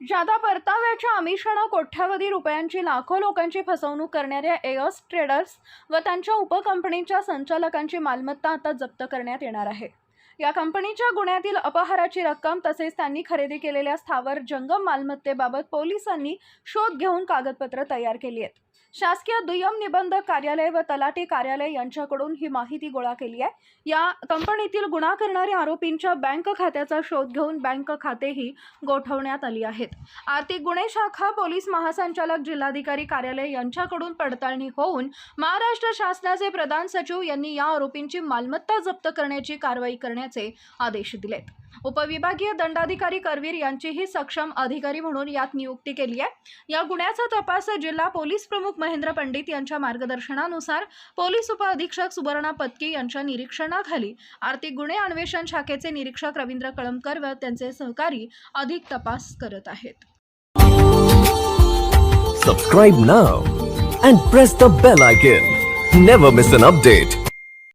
जादा परताव्याच्या आमिषानं कोट्यावधी रुपयांची लाखो लोकांची फसवणूक करणाऱ्या एअर्स ट्रेडर्स व त्यांच्या उपकंपनीच्या संचालकांची मालमत्ता आता जप्त करण्यात येणार आहे. या कंपनीच्या गुन्ह्यातील अपहाराची रक्कम तसेच त्यांनी खरेदी केलेल्या स्थावर जंगम मालमत्तेबाबत पोलिसांनी शोध घेऊन कागदपत्र तयार केली आहेत. शासकीय दुय्यम निबंधक कार्यालय व तलाठी कार्यालय यांच्याकडून ही माहिती गोळा केली आहे. या कंपनीतील गुन्हा करणाऱ्या आरोपींच्या बँक खात्याचा शोध घेऊन बँक खातेही गोठवण्यात आली आहेत. आर्थिक गुन्हे शाखा पोलीस महासंचालक जिल्हाधिकारी कार्यालय यांच्याकडून पडताळणी होऊन महाराष्ट्र शासनाचे प्रधान सचिव यांनी या आरोपींची मालमत्ता जप्त करण्याची कारवाई करण्याचे आदेश दिलेत. उपविभागीय दंडाधिकारी करवीर यांचीही सक्षम अधिकारी म्हणून यात नियुक्ती केली आहे या गुन्ह्याचा तपास जिल्हा पोलीस प्रमुख महेंद्र पंडित यांच्या मार्गदर्शनानुसार पोलीस उपअधीक्षक सुवर्णा पत्की यांच्या निरीक्षणाखाली आर्थिक गुन्हे अन्वेषण शाखेचे निरीक्षक रवींद्र कळमकर व त्यांचे सहकारी अधिक तपास करत आहेत Subscribe now and press the bell icon. Never miss an update.